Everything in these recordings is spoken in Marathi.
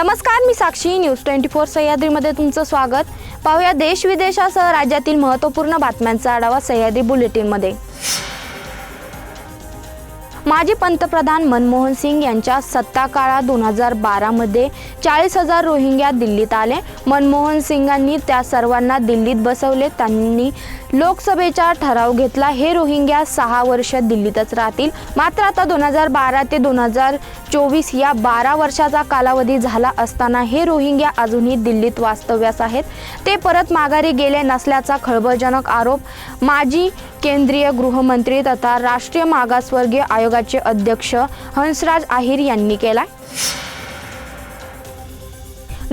नमस्कार मी साक्षी. न्यूज ट्वेंटी फोर सह्याद्रीमध्ये तुमचं स्वागत. पाहूया देश विदेशासह राज्यातील महत्त्वपूर्ण बातम्यांचा आढावा सह्याद्री बुलेटिनमध्ये. माजी पंतप्रधान मनमोहन सिंग यांच्या सत्ता काळात दोन हजार बारामध्ये चाळीस हजार रोहिंग्या दिल्लीत आले. मनमोहन सिंगांनी त्या सर्वांना दिल्लीत बसवले. त्यांनी लोकसभेचा ठराव घेतला. हे रोहिंग्या सहा वर्ष दिल्लीतच राहतील. मात्र आता दोन हजार बारा ते दोन हजार चोवीस या बारा वर्षाचा कालावधी झाला असताना हे रोहिंग्या अजूनही दिल्लीत वास्तव्यास आहेत. ते परत माघारी गेले नसल्याचा खळबळजनक आरोप माजी केंद्रीय गृहमंत्री तथा राष्ट्रीय मागासवर्गीय आयोगाचे अध्यक्ष हंसराज आहिर यांनी केला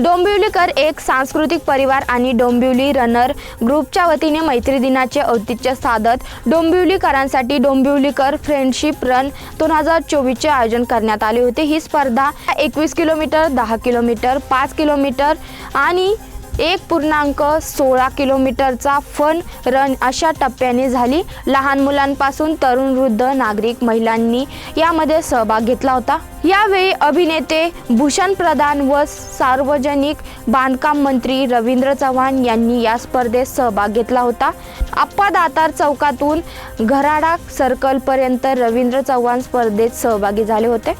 डोंबिवलीकर एक सांस्कृतिक परिवार आणि डोंबिवली रनर ग्रुपच्या वतीने मैत्री दिनाचे औचित्य साधत डोंबिवलीकरांसाठी डोंबिवलीकर फ्रेंडशिप रन दोन हजार चोवीसचे आयोजन करण्यात आले होते. ही स्पर्धा एकवीस किलोमीटर दहा किलोमीटर पाच किलोमीटर आणि एक पूर्णांक सोळा किलोमीटरचा फन रन अशा टप्प्याने झाली. लहान मुलांपासून तरुण वृद्ध नागरिक महिलांनी यामध्ये सहभाग घेतला होता. यावेळी अभिनेते भूषण प्रधान व सार्वजनिक बांधकाम मंत्री रवींद्र चव्हाण यांनी या स्पर्धेत सहभाग घेतला होता. आप्पा दातार चौकातून घराडा सर्कलपर्यंत रवींद्र चव्हाण स्पर्धेत सहभागी झाले होते.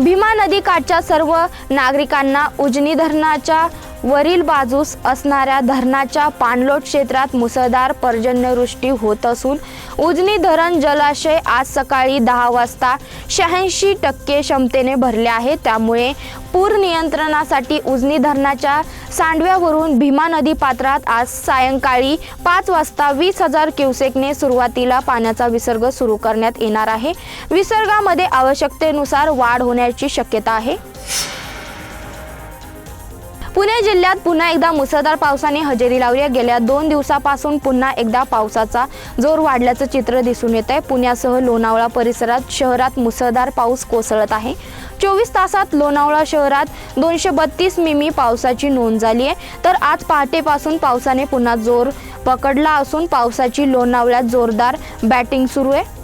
भीमा नदी काठच्या सर्व नागरिकांना उजनी धरणाच्या वरील बाजूस असणाऱ्या धरणाच्या पाणलोट क्षेत्रात मुसळधार पर्जन्यवृष्टी होत असून उजनी धरण जलाशय आज सकाळी दहा वाजता शहाऐंशी टक्के क्षमतेने भरले आहे. त्यामुळे पूर नियंत्रणासाठी उजनी धरणाच्या सांडव्यावरून भीमा नदी पात्रात आज सायंकाळी पाच वाजता वीस हजार क्युसेकने सुरुवातीला पाण्याचा विसर्ग सुरू करण्यात येणार आहे. विसर्गामध्ये आवश्यकतेनुसार वाढ होण्याची शक्यता आहे. पुणे जिल्ह्यात पुन्हा एकदा मुसळधार पावसाने हजेरी लावली आहे. गेल्या दोन दिवसापासून पुन्हा एकदा पावसाचा जोर वाढल्याचं चित्र दिसून येत आहे. पुण्यासह लोणावळा परिसरात शहरात मुसळधार पाऊस कोसळत आहे. चोवीस तासात लोणावळा शहरात दोनशे बत्तीस मिमी पावसाची नोंद झाली आहे. तर आज पहाटेपासून पावसाने पुन्हा जोर पकडला असून पावसाची लोणावळ्यात जोरदार बॅटिंग सुरू आहे.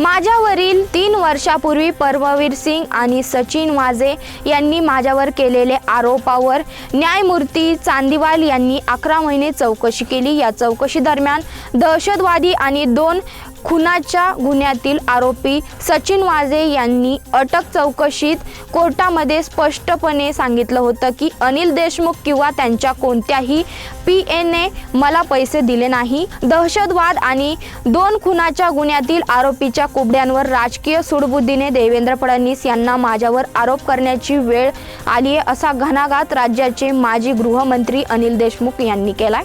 माझ्यावरील तीन वर्षापूर्वी परमवीर सिंग आणि सचिन वाजे यांनी माझ्यावर केलेले आरोपावर न्यायमूर्ती चांदीवाल यांनी अकरा महिने चौकशी केली. या चौकशी दरम्यान दहशतवादी आणि दोन खुनाच्या गुन्ह्यातील आरोपी सचिन वाझे यांनी अटक चौकशीत कोर्टामध्ये स्पष्टपणे सांगितलं होतं की अनिल देशमुख किंवा त्यांच्या कोणत्याही पी एने मला पैसे दिले नाही. दहशतवाद आणि दोन खुनाच्या गुन्ह्यातील आरोपीच्या कुबड्यांवर राजकीय सूडबुद्धीने देवेंद्र फडणवीस यांना माझ्यावर आरोप करण्याची वेळ आली आहे असा घणाघात राज्याचे माजी गृहमंत्री अनिल देशमुख यांनी केलाय.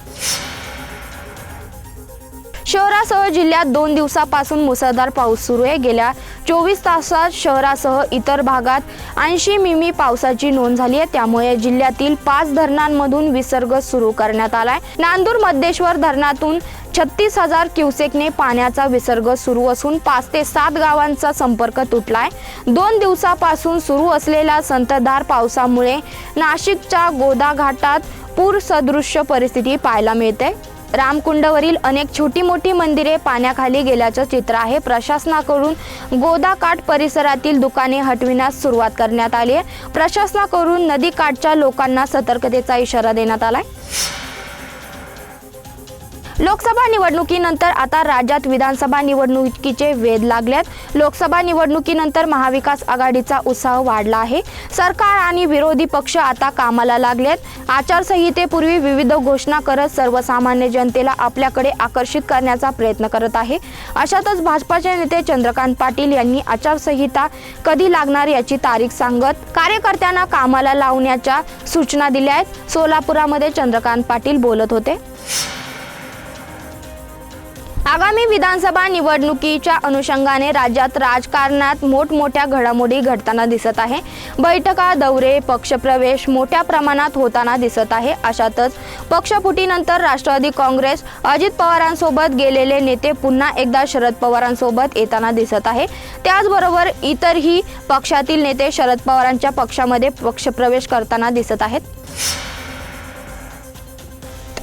शहरासह जिल्ह्यात दोन दिवसापासून मुसळधार पाऊस सुरू आहे. गेल्या चोवीस तासात शहरासह इतर भागात ऐंशी मिमी पावसाची नोंद झाली आहे. त्यामुळे जिल्ह्यातील पाच धरणांमधून विसर्ग सुरू करण्यात आलाय. नांदूर मध्येश्वर धरणातून छत्तीस हजार क्युसेकने पाण्याचा विसर्ग सुरू असून पाच ते सात गावांचा संपर्क तुटलाय. दोन दिवसापासून सुरू असलेल्या संततधार पावसामुळे नाशिकच्या गोदा घाटात पूर सदृश्य परिस्थिती पाहायला मिळते. रामकुंडवरील अनेक छोटी मोठी मंदिरे पाण्याखाली गेल्याचं चित्र आहे. प्रशासनाकडून गोदाकाठ परिसरातील दुकाने हटविण्यास सुरुवात करण्यात आली आहे. प्रशासनाकडून नदीकाठच्या लोकांना सतर्कतेचा इशारा देण्यात आलाय. लोकसभा निवडणुकीनंतर आता राज्यात विधानसभा निवडणुकीचे वेध लागल्यात. लोकसभा निवडणुकीनंतर महाविकास आघाडीचा उत्साह वाढला आहे. सरकार आणि विरोधी पक्ष आता कामाला लागलेत. आचारसंहितेपूर्वी विविध घोषणा करत सर्वसामान्य जनतेला आपल्याकडे आकर्षित करण्याचा प्रयत्न करत आहे. अशातच भाजपाचे नेते चंद्रकांत पाटील यांनी आचारसंहिता कधी लागणार याची तारीख सांगत कार्यकर्त्यांना कामाला लावण्याच्या सूचना दिल्या आहेत. सोलापुरामध्ये चंद्रकांत पाटील बोलत होते. आगामी विधानसभा निवडणुकीच्या अनुषंगाने राज्यात राजकारणात मोठमोठ्या घडामोडी घडताना दिसत आहे. बैठका दौरे पक्षप्रवेश मोठ्या प्रमाणात होताना दिसत आहे. अशातच पक्षफुटीनंतर राष्ट्रवादी काँग्रेस अजित पवारांसोबत गेलेले नेते पुन्हा एकदा शरद पवारांसोबत येताना दिसत आहे. त्याचबरोबर इतरही पक्षातील नेते शरद पवारांच्या पक्षामध्ये पक्षप्रवेश करताना दिसत आहेत.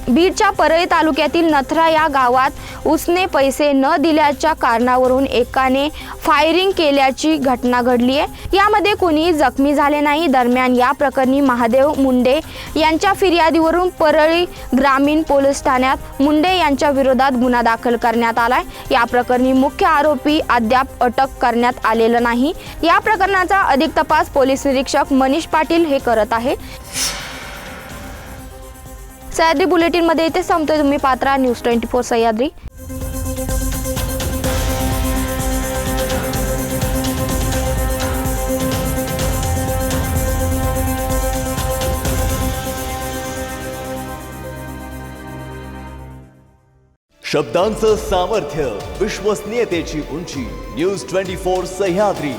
बीडच्या परळी तालुक्यातील नथरा या गावात उसने पैसे न दिल्याच्या कारणावरून एकाने फायरिंग केल्याची घटना घडली आहे. यामध्ये कुणीही जखमी झाले नाही. दरम्यान या प्रकरणी महादेव मुंडे यांच्या फिर्यादीवरून परळी ग्रामीण पोलीस ठाण्यात मुंडे यांच्या विरोधात गुन्हा दाखल करण्यात आलाय. या प्रकरणी मुख्य आरोपी अद्याप अटक करण्यात आलेलं नाही. या प्रकरणाचा अधिक तपास पोलीस निरीक्षक मनीष पाटील हे करत आहे सह्याद्री बुलेटिनमध्ये इथे संपतोय तुम्ही पात्रा न्यूज ट्वेंटी फोर सह्याद्री. शब्दांचं सामर्थ्य विश्वसनीयतेची उंची न्यूज ट्वेंटी फोर सह्याद्री.